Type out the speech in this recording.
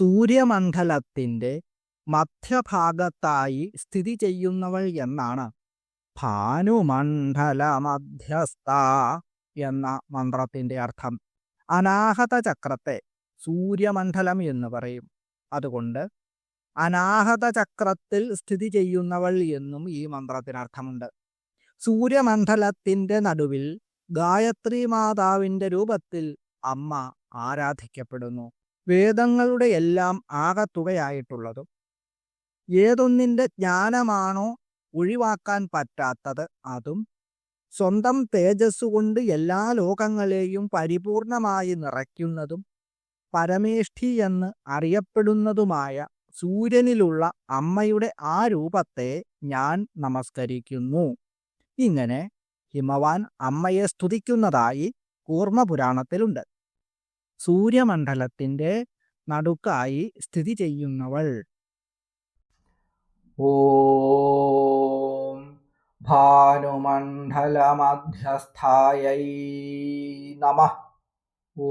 സൂര്യമണ്ഡലത്തിന്റെ മധ്യഭാഗത്തായി സ്ഥിതി ചെയ്യുന്നവൾ എന്നാണ്. ഭാനുമണ്ഡല മധ്യസ്ഥ എന്ന മന്ത്രത്തിന്റെ അർത്ഥം. അനാഹത ചക്രത്തെ സൂര്യമണ്ഡലം എന്ന് പറയും. അതുകൊണ്ട് അനാഹത ചക്രത്തിൽ സ്ഥിതി ചെയ്യുന്നവൾ എന്നും ഈ മന്ത്രത്തിന് അർത്ഥമുണ്ട് സൂര്യമണ്ഡലത്തിന്റെ നടുവിൽ ഗായത്രി മാതാവിന്റെ രൂപത്തിൽ അമ്മ ആരാധിക്കപ്പെടുന്നു. വേദങ്ങളുടെ എല്ലാം ആകത്തുകയായിട്ടുള്ളതും ഏതൊന്നിന്റെ ജ്ഞാനമാണോ ഒഴിവാക്കാൻ പറ്റാത്തത് അതും സ്വന്തം തേജസ്സുകൊണ്ട് എല്ലാ ലോകങ്ങളെയും പരിപൂർണമായി നിറയ്ക്കുന്നതും പരമേഷ്ഠി എന്ന് അറിയപ്പെടുന്നതുമായ സൂര്യനിലുള്ള അമ്മയുടെ ആ രൂപത്തെ ഞാൻ നമസ്കരിക്കുന്നു. ഇങ്ങനെ ഹിമവാൻ അമ്മയെ സ്തുതിക്കുന്നതായി കൂർമ്മപുരാണത്തിലുണ്ട്. സൂര്യമണ്ഡലത്തിന്റെ നടുക്കായി സ്ഥിതി ചെയ്യുന്നവൾ. ഓം ഭാനുമണ്ഡലമധ്യസ്ഥായൈ നമ. ഓ